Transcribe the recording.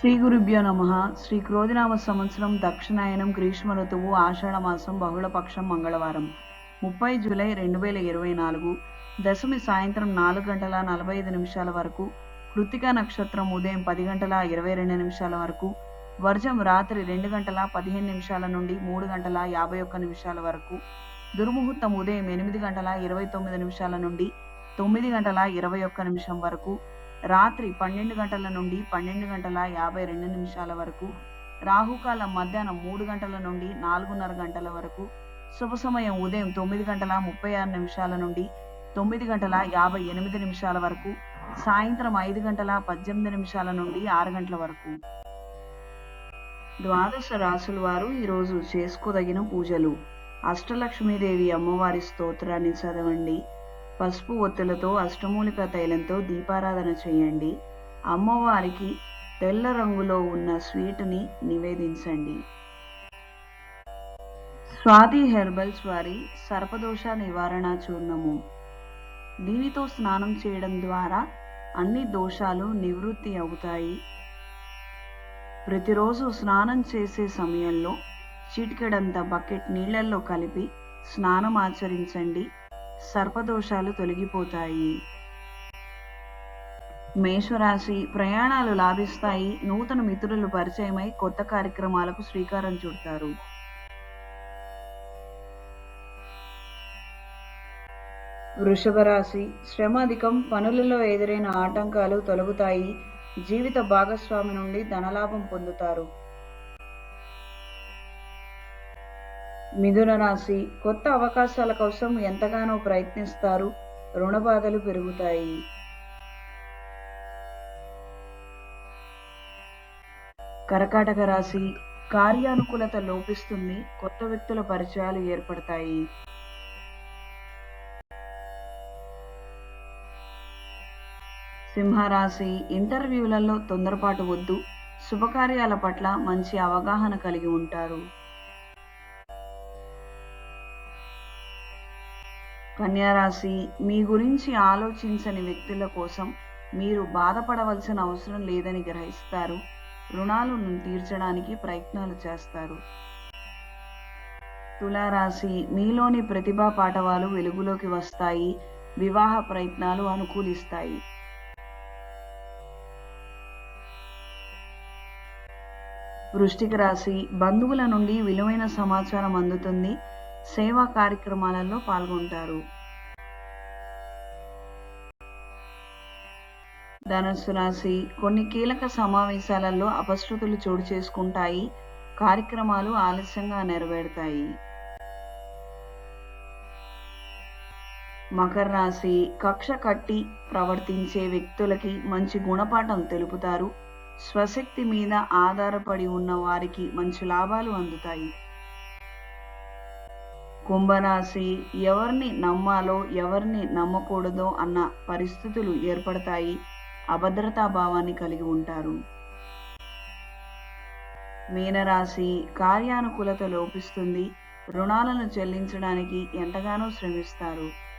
శ్రీ గురుభ్యో నమ. శ్రీ క్రోధినామ సంవత్సరం దక్షిణాయనం గ్రీష్మ ఋతువు ఆషాఢ మాసం బహుళపక్షం మంగళవారం. ముప్పై జూలై రెండు వేల ఇరవై నాలుగు. దశమి సాయంత్రం నాలుగు గంటల నలభై ఐదు నిమిషాల వరకు. కృతిక నక్షత్రం ఉదయం పది గంటల ఇరవై రెండు నిమిషాల వరకు. వర్జం రాత్రి రెండు గంటల పదిహేను నిమిషాల నుండి మూడు గంటల యాభై ఒక్క నిమిషాల వరకు. దుర్ముహూర్తం ఉదయం ఎనిమిది గంటల ఇరవై తొమ్మిది నిమిషాల నుండి తొమ్మిది గంటల ఇరవై ఒక్క నిమిషం వరకు. రాత్రి పన్నెండు గంటల నుండి పన్నెండు గంటల యాభై రెండు నిమిషాల వరకు రాహుకాలం మధ్యాహ్నం మూడు గంటల నుండి నాలుగున్నర గంటల వరకు శుభ సమయం ఉదయం తొమ్మిది గంటల ముప్పై ఆరు నిమిషాల నుండి తొమ్మిది గంటల యాభై ఎనిమిది నిమిషాల వరకు సాయంత్రం ఐదు గంటల పద్దెనిమిది నిమిషాల నుండి ఆరు గంటల వరకు. ద్వాదశ రాసుల వారు ఈరోజు చేసుకోదగిన పూజలు. అష్టలక్ష్మీదేవి అమ్మవారి స్తోత్రాన్ని చదవండి. పసుపు ఒత్తులతో అష్టమూలిక తైలంతో దీపారాధన చేయండి. అమ్మవారికి తెల్ల రంగులో ఉన్న స్వీట్ని నివేదించండి. స్వాతి హెర్బల్స్ వారి సర్పదోష నివారణ చూర్ణము. దీనితో స్నానం చేయడం ద్వారా అన్ని దోషాలు నివృత్తి అవుతాయి. ప్రతిరోజు స్నానం చేసే సమయంలో చిటికెడంత బకెట్ నీళ్ళలో కలిపి స్నానం ఆచరించండి. సర్పదోషాలు తొలగిపోతాయి. మేషరాశి ప్రయాణాలు లాభిస్తాయి. నూతన మిత్రులు పరిచయమై కొత్త కార్యక్రమాలకు శ్రీకారం చుడతారు. వృషభ రాశి శ్రమ అధికం పనులలో ఎదురైన ఆటంకాలు తొలగుతాయి. జీవిత భాగస్వామి నుండి ధనలాభం పొందుతారు. మిథున రాశి కొత్త అవకాశాల కోసం ఎంతగానో ప్రయత్నిస్తారు. రుణ బాధలు పెరుగుతాయి. కర్కాటక రాశి కార్యానుకూలత లోపిస్తుంది. కొత్త వ్యక్తుల పరిచయాలు ఏర్పడతాయి. సింహరాశి ఇంటర్వ్యూలలో తొందరపాటు వద్దు. శుభకార్యాల పట్ల మంచి అవగాహన కలిగి ఉంటారు. కన్యారాశి మీ గురించి ఆలోచించని వ్యక్తుల కోసం మీరు బాధపడవలసిన అవసరం లేదని గ్రహిస్తారు. రుణాలను తీర్చడానికి ప్రయత్నాలు చేస్తారు. తులారాశి మీలోని ప్రతిభా పాఠవాలు వెలుగులోకి వస్తాయి. వివాహ ప్రయత్నాలు అనుకూలిస్తాయి. వృష్టిక రాశి బంధువుల నుండి విలువైన సమాచారం అందుతుంది. సేవా కార్యక్రమాలలో పాల్గొంటారు. ధనుస్సు రాశి కొన్ని కీలక సమావేశాలలో అపశృతులు చోటు చేసుకుంటాయి. కార్యక్రమాలు ఆలస్యంగా నెరవేరుతాయి. మకర రాశి కక్ష కట్టి ప్రవర్తించే వ్యక్తులకి మంచి గుణపాఠం తెలుపుతారు. స్వశక్తి మీద ఆధారపడి ఉన్న వారికి మంచి లాభాలు అందుతాయి. కుంభరాశి ఎవరిని నమ్మాలో ఎవరిని నమ్మకూడదో అన్న పరిస్థితులు ఏర్పడతాయి. అభద్రతా భావాన్ని కలిగి ఉంటారు. మీనరాశి కార్యానుకూలత లోపిస్తుంది. రుణాలను చెల్లించడానికి ఎంతగానో శ్రమిస్తారు.